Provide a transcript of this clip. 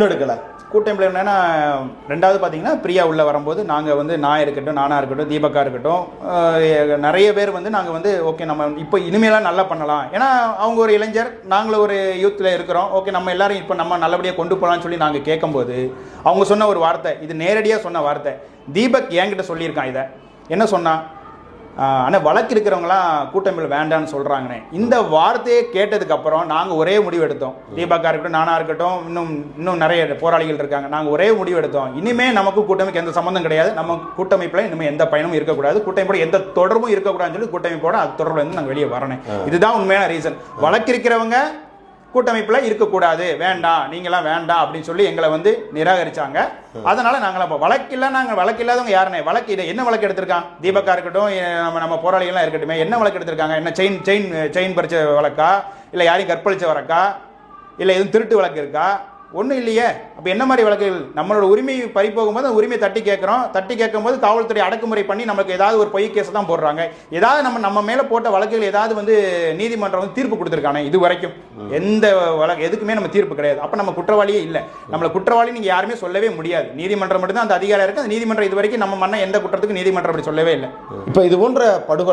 முன்னெடுக்கலை. கூட்டமைப்பில் என்னென்னா ரெண்டாவது பார்த்தீங்கன்னா பிரியா உள்ளே வரும்போது நாங்கள் வந்து நான் இருக்கட்டும் நானா இருக்கட்டும் தீபக்கா இருக்கட்டும் நிறைய பேர் வந்து நாங்கள் வந்து ஓகே நம்ம இப்போ இனிமேலாம் நல்லா பண்ணலாம். ஏன்னா அவங்க ஒரு இளைஞர் நாங்களும் ஒரு யூத்தில் இருக்கிறோம். ஓகே நம்ம எல்லாரும் இப்போ நம்ம நல்லபடியாக கொண்டு போகலாம்னு சொல்லி நாங்கள் கேட்கும்போது அவங்க சொன்ன ஒரு வார்த்தை இது நேரடியாக சொன்ன வார்த்தை. தீபக் என்கிட்ட சொல்லியிருக்கான் இதை. என்ன சொன்னான்? ஆனால் வழக்கு இருக்கிறவங்களாம் கூட்டமைப்பில் வேண்டான்னு சொல்கிறாங்கண்ணே இந்த வார்த்தையை கேட்டதுக்கப்புறம் நாங்கள் ஒரே முடிவு எடுத்தோம். தீபக்கா இருக்கட்டும் நானா இருக்கட்டும் இன்னும் இன்னும் நிறைய போராளிகள் இருக்காங்க. நாங்கள் ஒரே முடிவு எடுத்தோம். இனிமே நமக்கு கூட்டமைப்பு எந்த சம்மந்தம் கிடையாது. நம்ம கூட்டமைப்பில் இனிமேல் எந்த பயனும் இருக்கக்கூடாது. கூட்டமைப்போட எந்த தொடர்பும் இருக்கக்கூடாதுன்னு சொல்லி கூட்டமைப்போட அது தொடர்புல இருந்து நாங்கள் வெளியே வரணும் இதுதான் உண்மையான ரீசன் வழக்கு இருக்கிறவங்க கூட்டமைப்பில் இருக்கக்கூடாது. வேண்டாம் நீங்களாம் வேண்டாம் அப்படின்னு சொல்லி எங்களை வந்து நிராகரிச்சாங்க. அதனால நாங்கள் அப்போ வழக்கில்ல நாங்கள் வழக்கு இல்லாதவங்க யாருனே வழக்கு இதை என்ன வழக்கு எடுத்திருக்கான்? தீபக்கா இருக்கட்டும் நம்ம நம்ம போராளிகள்லாம் இருக்கட்டுமே என்ன வழக்கு எடுத்திருக்காங்க? என்ன செயின் செயின் செயின் பறிச்ச வழக்கா? இல்லை யாரையும் கற்பழிச்ச வழக்கா? இல்லை எதுவும் திருட்டு வழக்கு இருக்கா? ஒன்றும் இல்லையே. அப்போ என்ன மாதிரி வழக்குகள் நம்மளோட உரிமை பறி போகும்போது அந்த உரிமை தட்டி கேட்குறோம். தட்டி கேட்கும்போது காவல்துறை அடக்குமுறை பண்ணி நமக்கு ஏதாவது ஒரு பொய் கேஸ் தான் போடுறாங்க. ஏதாவது நம்ம நம்ம மேலே போட்ட வழக்குகள் ஏதாவது வந்து நீதிமன்றம் வந்து தீர்ப்பு கொடுத்துருக்கானே இது வரைக்கும். எந்த வழக்கு எதுக்குமே நம்ம தீர்ப்பு கிடையாது. அப்போ நம்ம குற்றவாளியே இல்லை. நம்மளை குற்றவாளி நீங்கள் யாருமே சொல்லவே முடியாது. நீதிமன்றம் மட்டும்தான் அந்த அதிகாரம் இருக்குது அந்த நீதிமன்றம் இது வரைக்கும் நம்ம மண்ணை எந்த குற்றத்துக்கு நீதிமன்றம் அப்படி சொல்லவே இல்லை. இப்போ இது போன்ற படுகொலை